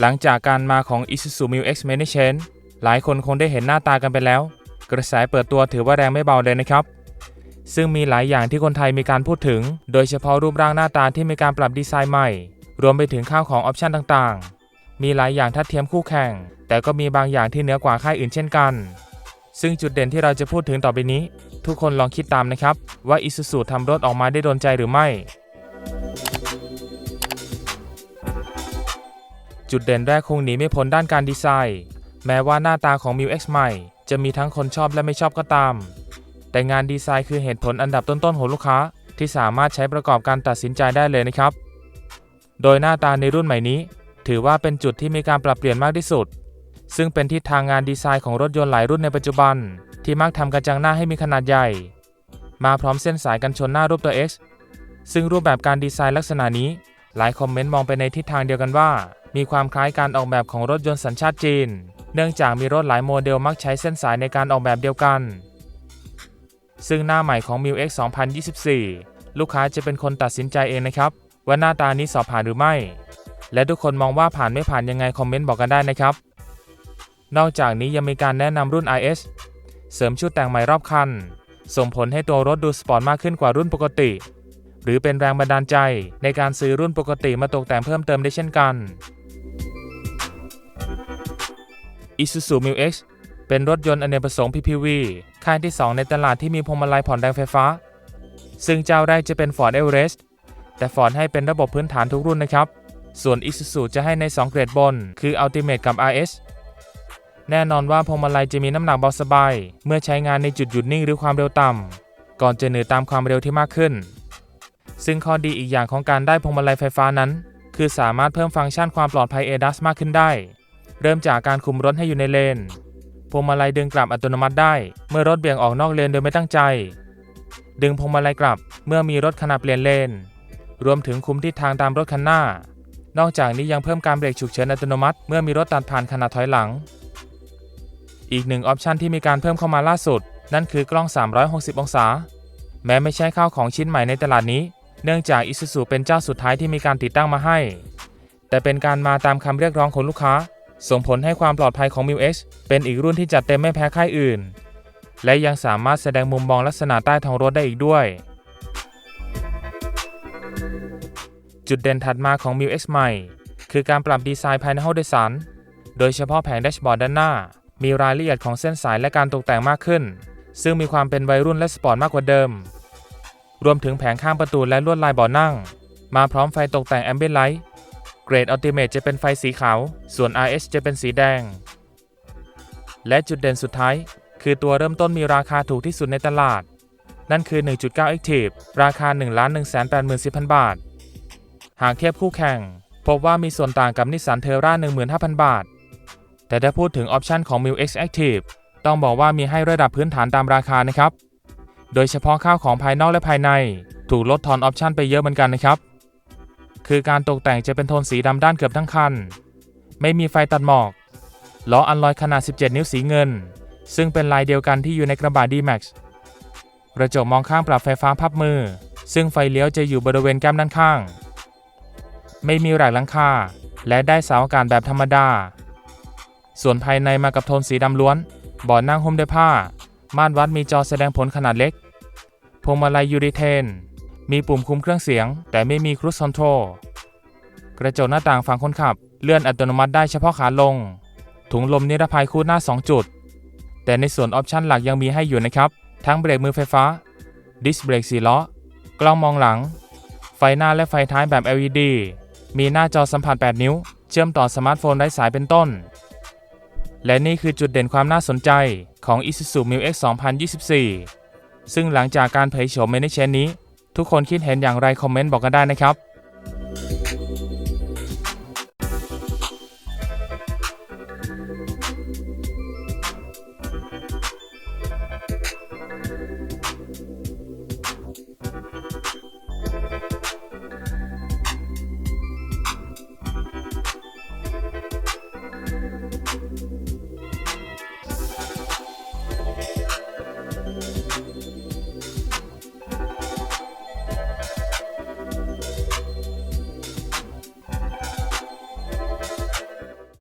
หลังจากการมาของ Isuzu Mu X Mini Chain หลายคนคงได้เห็นหน้าตากันไปแล้ว กระแสเปิดตัวถือว่าแรงไม่เบาเลยนะครับ ซึ่งมีหลายอย่างที่คนไทยมีการพูดถึง โดยเฉพาะรูปร่างหน้าตาที่มีการปรับดีไซน์ใหม่ รวมไปถึงข้าวของออปชันต่างๆ มีหลายอย่างทัดเทียมคู่แข่ง แต่ก็มีบางอย่างที่เหนือกว่าค่ายอื่นเช่นกัน ซึ่งจุดเด่นที่เราจะพูดถึงต่อไปนี้ ทุกคนลองคิดตามนะครับว่า Isuzu ทำรถออกมาได้โดนใจหรือไม่ จุดเด่นแรกคงหนีไม่พ้นด้านการดีไซน์ แม้ว่าหน้าตาของ Mu X ใหม่ จะมีทั้งคนชอบและไม่ชอบก็ตาม แต่งานดีไซน์คือเหตุผลอันดับต้นๆของลูกค้า ที่สามารถใช้ประกอบการตัดสินใจได้เลยนะครับ โดยหน้าตาในรุ่นใหม่นี้ ถือว่าเป็นจุดที่มีการปรับเปลี่ยนมากที่สุด ซึ่งเป็นทิศทางงานดีไซน์ของรถยนต์หลายรุ่นในปัจจุบัน ที่มักทำกระจังหน้าให้มีขนาดใหญ่ มาพร้อมเส้นสายกันชนหน้ารูปตัว X ซึ่งรูปแบบการดีไซน์ลักษณะนี้ หลายคอมเมนต์มองไปในทิศทางเดียวกันว่า มีความคล้ายการออกแบบของรถยนต์สัญชาติจีน เนื่องจากมีรถหลายโมเดลมักใช้เส้นสายในการออกแบบเดียวกัน ซึ่งหน้าใหม่ของ m i X 2024 ลูกค้าจะเป็นคนตัดสินใจเองนะครับ ว่าหน้าตานี้สอบผ่านหรือไม่ และทุกคนมองว่าผ่านไม่ผ่านยังไงคอมเมนต์บอกกันได้นะครับ นอกจากนี้ยังมีการแนะนำรุ่น IS เสริมชุดแต่งใหม่รอบคัน ส่งผลให้ตัวรถดูสปอร์ตมากขึ้นกว่ารุ่นปกติ หรือเป็นแรงบันดาลใจในการซื้อรุ่นปกติมาตกแต่งเพิ่มเติมได้เช่นกัน Isuzu Mu X เป็นรถยนต์อเนกประสงค์ PPV ค่ายที่ 2 ในตลาดที่มีพวงมาลัยผ่อนแรงไฟฟ้า ซึ่งเจ้าแรกจะเป็น Ford Everest แต่ Ford ให้เป็นระบบพื้นฐานทุกรุ่นนะครับ ส่วน Isuzu จะให้ใน 2 เกรดบน คือ Ultimate กับ RS แน่นอนว่าพวงมาลัยจะมีน้ำหนักเบาสบาย เมื่อใช้งานในจุดหยุดนิ่งหรือความเร็วต่ำก่อนจะเหนือตามความเร็วที่มากขึ้น ซึ่งข้อดีอีกอย่างของการได้พวงมาลัยไฟฟ้านั้น คือสามารถเพิ่มฟังก์ชันความปลอดภัย ADAS มากขึ้นได้ เริ่มจากการคุมรถให้อยู่ในเลนพวงมาลัยดึงกลับอัตโนมัติได้ เมื่อรถเบี่ยงออกนอกเลนโดยไม่ตั้งใจ ดึงพวงมาลัยกลับเมื่อมีรถขณะเปลี่ยนเลน รวมถึงคุมทิศทางตามรถคันหน้า นอกจากนี้ยังเพิ่มการเบรกฉุกเฉินอัตโนมัติเมื่อมีรถตัดผ่านขณะถอยหลัง อีกหนึ่งออปชันที่มีการเพิ่มเข้ามาล่าสุด นั่นคือกล้อง 360 องศา แม้ไม่ใช่ข้าวของชิ้นใหม่ในตลาดนี้ เนื่องจาก Isuzu เป็นเจ้าสุดท้ายที่มีการติดตั้งมาให้ แต่เป็นการมาตามคำเรียกร้องของลูกค้า ส่งผลให้ความปลอดภัยของ Mu X เป็นอีกรุ่นที่จัดเต็มไม่แพ้ค่ายอื่น และยังสามารถแสดงมุมมองลักษณะใต้ท้องรถได้อีกด้วย จุดเด่นถัดมาของ Mu X ใหม่ คือการปรับดีไซน์ภายในห้องโดยสารโดยเฉพาะแผงแดชบอร์ดด้านหน้า มีรายละเอียดของเส้นสายและการตกแต่งมากขึ้น ซึ่งมีความเป็นวัยรุ่นและสปอร์ตมากกว่าเดิม รวมถึงแผงข้างประตูและลวดลายเบาะนั่ง มาพร้อมไฟตกแต่งแอมเบียนไลท์ เกรดอัลติเม e จะเป็นไฟสีขาว ส่วน RS จะเป็นสีแดง และจุดเด่นสุดท้าย คือตัวเริ่มต้นมีราคาถูกที่สุดในตลาด นั่นคือ 1.9 Active ราคา 1 1 8 4 0 0 0 บาท หากเทียบคู่แข่ง พบว่ามีส่วนต่างกับนิสสันเทอร่า15,000 บาท แต่ถ้าพูดถึงออปชันของ Mu X Active ต้องบอกว่ามีให้ระดับพื้นฐานตามราคานะครับ โดยเฉพาะข้าวของภายนอกและภายใน ถูกลดทอนออปชันไปเยอะเหมือนกันนะครับ คือการตกแต่งจะเป็นโทนสีดำด้านเกือบทั้งคัน ไม่มีไฟตัดหมอก ล้ออันลอยขนาด 17 นิ้วสีเงิน ซึ่งเป็นลายเดียวกันที่อยู่ในกระบะ D-Max กระจกมองข้างปรับไฟฟ้าพับมือ ซึ่งไฟเลี้ยวจะอยู่บริเวณแก้มด้านข้าง ไม่มีแหลกหลังคา และได้เสาอากาศแบบธรรมดา ส่วนภายในมากับโทนสีดำล้วนเบาะนั่งหุ้มด้วยผ้า ม่านวัดมีจอแสดงผลขนาดเล็ก พวงมาลัยยูริเทน มีปุ่มคุมเครื่องเสียง แต่ไม่มีครูซคอนโทรลกระจกหน้าต่างฝั่งคนขับ เลื่อนอัตโนมัติได้เฉพาะขาลง ถุงลมนิรภัยคู่หน้า 2 จุด แต่ในส่วนออปชันหลักยังมีให้อยู่นะครับ ทั้งเบรกมือไฟฟ้า ดิสเบรก4ล้อ กล้องมองหลัง ไฟหน้าและไฟท้ายแบบ LED มีหน้าจอสัมผัส 8 นิ้ว เชื่อมต่อสมาร์ทโฟนไร้สายเป็นต้น และนี่คือจุดเด่นความน่าสนใจของ Isuzu Mu X 2024 ซึ่งหลังจากการเผยโฉมเมนเชนนี้ ทุกคนคิดเห็นอย่างไรคอมเมนต์บอกกันได้นะครับ